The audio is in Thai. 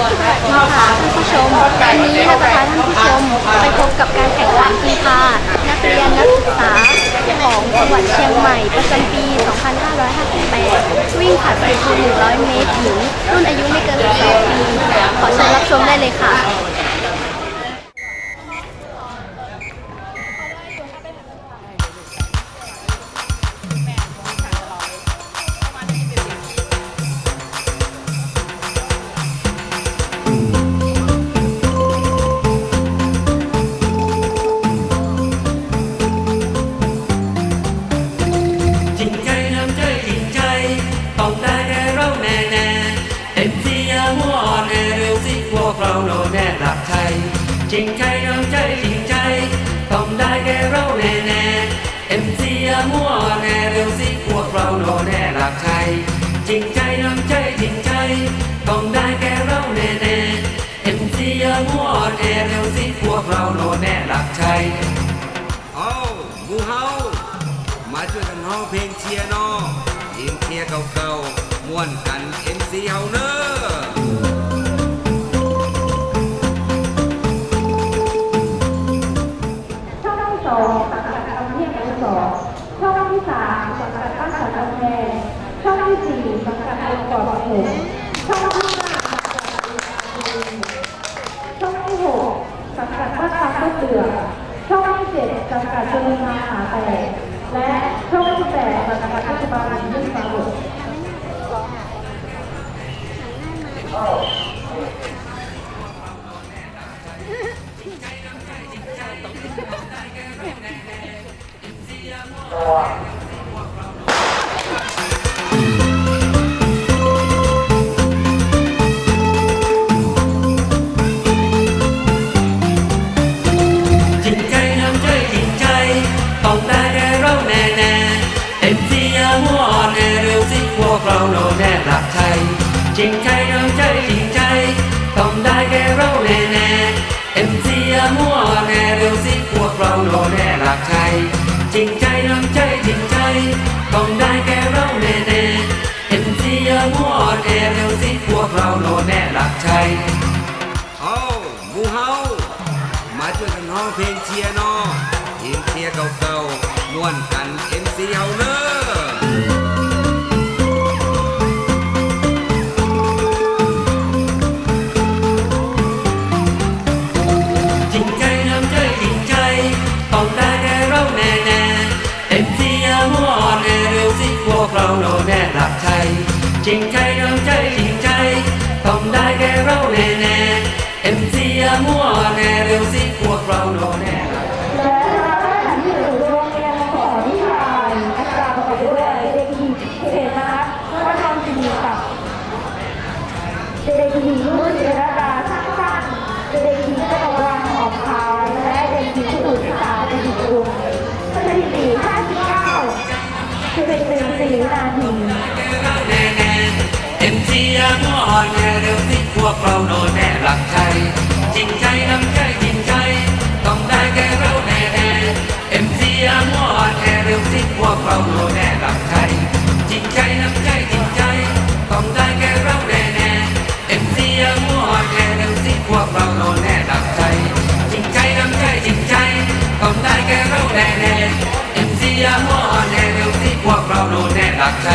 มาพาท่านผู้ชมวันนี้เราจะพาท่านผู้ชมไปพบกับการแข่งขันกีฬานักเรียนนักศึกษาของจังหวัดเชียงใหม่ประจำปี 2558 วิ่งผลัดประตู100 เมตรหญิงรุ่นอายุไม่เกิน12ปี ขอเชิญรับชมได้เลยค่ะ ย่ามัวอ่อนแอเร็วสิพวกเราโนแน่หลักใจจริงใจน้ำใจจริงใจ ต้องได้แก่เราแน่แน่เต็มที่อย่ามัวอ่อนแอเร็วสิพวกเราโนแน่หลักใจจริงใจน้ำใจจริงใจ ต้องได้แก่เราแน่แน่เต็มที่อย่ามัวอ่อนแอเร็วสิพวกเราโนแน่หลักใจเอาหมูเฮามาช่วยกันร้องเพลงเชียร์เนาะเพลงเชียร์เก่าๆม่วนกันเอ็มซีเฮาเนอ รุงช่องที่สามสังกัดบ้านสันกำแพงช่องที่สี่สังกัดองค์กรปฐมช่องที่ห้าช่องที่หกสังกัดบ้านตาข้าวเปลือช่องที่เจ็ดสังกัดชลนาหาแตกและช่องที่แปดสังกัดเทศบาลมุ่งฟ้าบุตร จริงใจน้ำใจจริงใจ ต้องได้แก่เราแน่แน่เต็มที่อย่ามัวอ่อนแอเร็วสิพวกเราโน่แน่หลักใจจริงใจน้ำใจจริงใจต้องได้แก่เราแน่แน่เต็มที่อย่ามัวอ่อนแอเร็วสิพวกเราโน่แน่หลักใจ จริงใจน้ำใจจริงใจต้องได้แก่เราแน่แน่เอ็นซีเอย่ามัวอ่อนแอเร็วสิพวกเราโนแน่หลักใจเอาหมูเฮามาช่วยกันร้องเพลงเชียร์นาะเพลงเชียร์เก่าๆม่วนกันเอ็มซีเฮาเนอ จริงใจน้ำใจจริงใจ ต้องได้แก่เราแน่แน่เต็มที่อย่ามัวอ่อนแอเร็วสิพวกเราโน่แน่หลักและสถานที่อยู่โรงเรียนของนิทานอาจารย์ขอด้วยเด็กหญิงเขตนะคะวัฒนศิริค่ะเด็กหญิงรุ่นเจรดาช่างสั้นเด็กหญิงกระวังหอมขาวและเด็กหญิงผู้ศึกษาเด็กหญิงรุ่นสถิติ59 เสียหัวอ่อนแอเร็วที่พวกเราโดนแม่หลักใจจริงใจน้ำใจจริงใจ ต้องได้แก่เราแน่แน่เอ็มเสียหัวอ่อนแอเร็วที่พวกเราโดนแม่หลักใจจริงใจน้ำใจจริงใจ ต้องได้แก่เราแน่แน่เอ็มเสียหัวอ่อนแอเร็วที่พวกเราโดนแม่หลักใจจริงใจน้ำใจจริงใจ ต้องได้แก่เราแน่แน่เอ็มเสียหัวอ่อนแอเร็วที่พวกเราโดนแม่หลักใจ